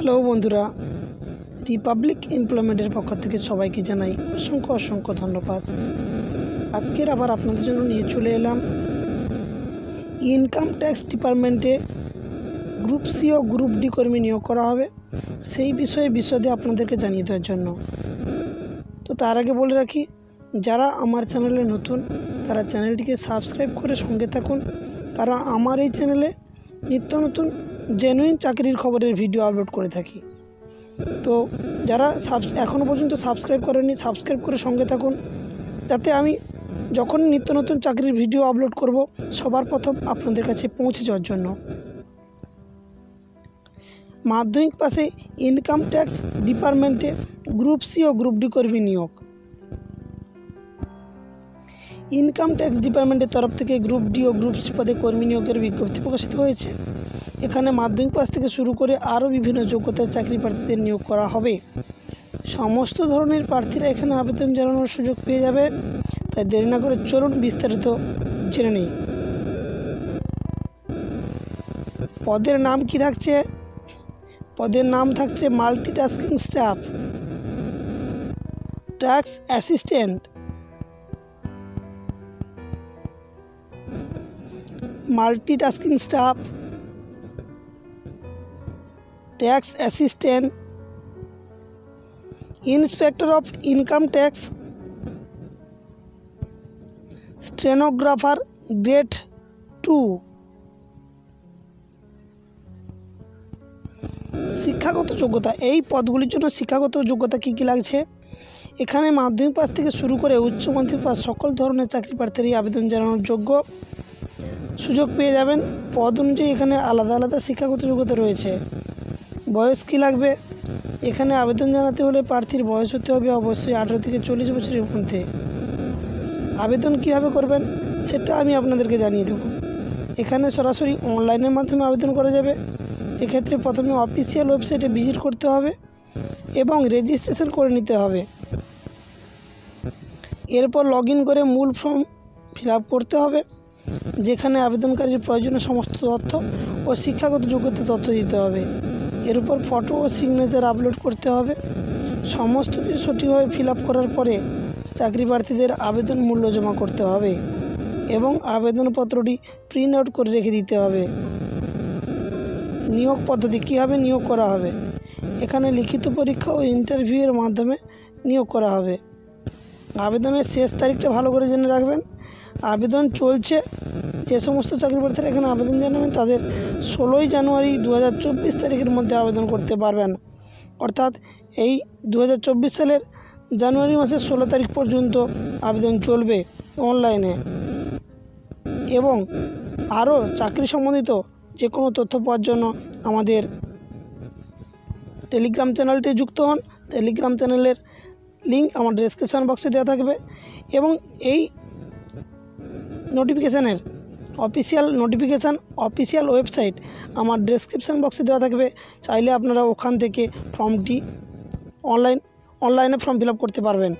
Hello বন্ধুরা Republic এমপ্লয়মেন্টের পক্ষ থেকে সবাইকে জানাই অসংখ্য অসংখ্য ধন্যবাদ। আজকের আবার আপনাদের জন্য নিয়ে চলে এলাম ইনকাম ট্যাক্স ডিপার্টমেন্টে গ্রুপ সি ও গ্রুপ ডি কর্মী নিয়োগ করা হবে। সেই বিষয়ে বিশদে আপনাদেরকে জানিয়ে দেওয়ার জন্য। তো তার আগে বলে রাখি, যারা আমার চ্যানেলে নতুন, তারা চ্যানেলটিকে সাবস্ক্রাইব করে সঙ্গে থাকুন। কারণ আমার এই চ্যানেলে নিত্য নতুন জেনুইন চাকরির খবরের ভিডিও আপলোড করে থাকি। তো যারা সাবস এখনও পর্যন্ত সাবস্ক্রাইব করেনি সাবস্ক্রাইব করে সঙ্গে থাকুন। যাতে আমি যখন নিত্য নতুন চাকরির ভিডিও আপলোড করব, সবার প্রথম আপনাদের কাছে পৌঁছে যাওয়ার জন্য। মাধ্যমিক পাশে ইনকাম ট্যাক্স ডিপার্টমেন্টে গ্রুপ সি ও গ্রুপ ডি কর্মী নিয়োগ। ইনকাম ট্যাক্স ডিপার্টমেন্টের তরফ থেকে গ্রুপ ডি ও গ্রুপ সি পদে কর্মী নিয়োগের বিজ্ঞপ্তি প্রকাশিত হয়েছে। এখানে মাধ্যমিক পাস থেকে শুরু করে আরও বিভিন্ন যোগ্যতার চাকরি প্রার্থীদের নিয়োগ করা হবে। সমস্ত ধরনের প্রার্থীরা এখানে আবেদন জানানোর সুযোগ পেয়ে যাবে। তাই দেরি না করে চলুন বিস্তারিত জেনে নিই। পদের নাম কি থাকছে? পদের নাম থাকছে multitasking staff, tax assistant. Multitasking staff tax assistant, inspector of income tax, stenographer grade two. শিক্ষাগত যোগ্যতা, এই পদগুলির জন্য শিক্ষাগত যোগ্যতা কী কী লাগছে? এখানে মাধ্যমিক পাস থেকে শুরু করে উচ্চ মাধ্যমিক পাস সকল ধরনের চাকরি প্রার্থীরই আবেদন জানানোর যোগ্য সুযোগ পেয়ে যাবেন। পদ অনুযায়ী এখানে আলাদা আলাদা শিক্ষাগত যোগ্যতা রয়েছে। বয়স কী লাগবে? এখানে আবেদন জানাতে হলে প্রার্থীর বয়স হতে হবে অবশ্যই আঠেরো থেকে চল্লিশ বছরের মধ্যে। আবেদন কীভাবে করবেন সেটা আমি আপনাদেরকে জানিয়ে দেবো। এখানে সরাসরি অনলাইনের মাধ্যমে আবেদন করা যাবে। এক্ষেত্রে প্রথমে অফিসিয়াল ওয়েবসাইটে ভিজিট করতে হবে এবং রেজিস্ট্রেশন করে নিতে হবে। এরপর লগ করে মূল ফর্ম ফিল করতে হবে, যেখানে আবেদনকারীর প্রয়োজনীয় সমস্ত তথ্য ও শিক্ষাগত যোগ্যতা তথ্য দিতে হবে। এর উপর ফটো ও সিগনেচার আপলোড করতে হবে। সমস্ত কিছু সঠিকভাবে ফিল করার পরে চাকরি প্রার্থীদের আবেদন মূল্য জমা করতে হবে এবং আবেদনপত্রটি প্রিন্ট আউট করে রেখে দিতে হবে। নিয়োগ পদ্ধতি কীভাবে নিয়োগ করা হবে? এখানে লিখিত পরীক্ষা ও ইন্টারভিউয়ের মাধ্যমে নিয়োগ করা হবে। আবেদনের শেষ তারিখটা ভালো করে জেনে রাখবেন। আবেদন চলছে। যে সমস্ত চাকরি প্রার্থীরা এখানে আবেদন জানাবেন, তাদের ষোলোই জানুয়ারি দু হাজার চব্বিশ তারিখের মধ্যে আবেদন করতে পারবেন। অর্থাৎ এই দু হাজার চব্বিশ সালের জানুয়ারি মাসের ষোলো তারিখ পর্যন্ত আবেদন চলবে অনলাইনে। এবং আরও চাকরি সম্বন্ধিত যে কোনো তথ্য পাওয়ার জন্য আমাদের টেলিগ্রাম চ্যানেলটি যুক্ত হন। টেলিগ্রাম চ্যানেলের লিঙ্ক আমার ডিসক্রিপশান বক্সে দেওয়া থাকবে। এবং এই নোটিফিকেশানের অফিসিয়াল নোটিফিকেশান অফিসিয়াল ওয়েবসাইট আমার ডেসক্রিপশান বক্সে দেওয়া থাকবে। চাইলে আপনারা ওখান থেকে ফর্মটি অনলাইন অনলাইনে ফর্ম ফিল করতে পারবেন।